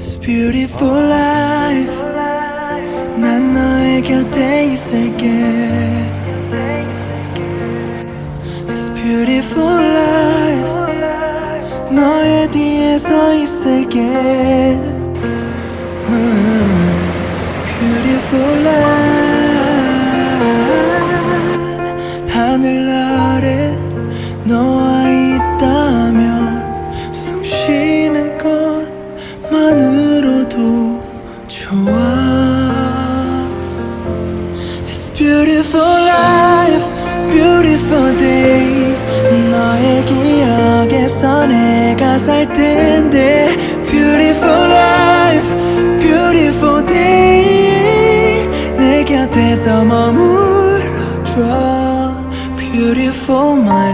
It's beautiful life 난 너의 곁에 있을게 It's beautiful life 너의 뒤에 서 있을게 음, Beautiful life 하늘 아래 너와 beautiful life, beautiful day 너의 기억에서 내가 살 텐데 Beautiful life, beautiful day 내 곁에서 머물러줘 Beautiful my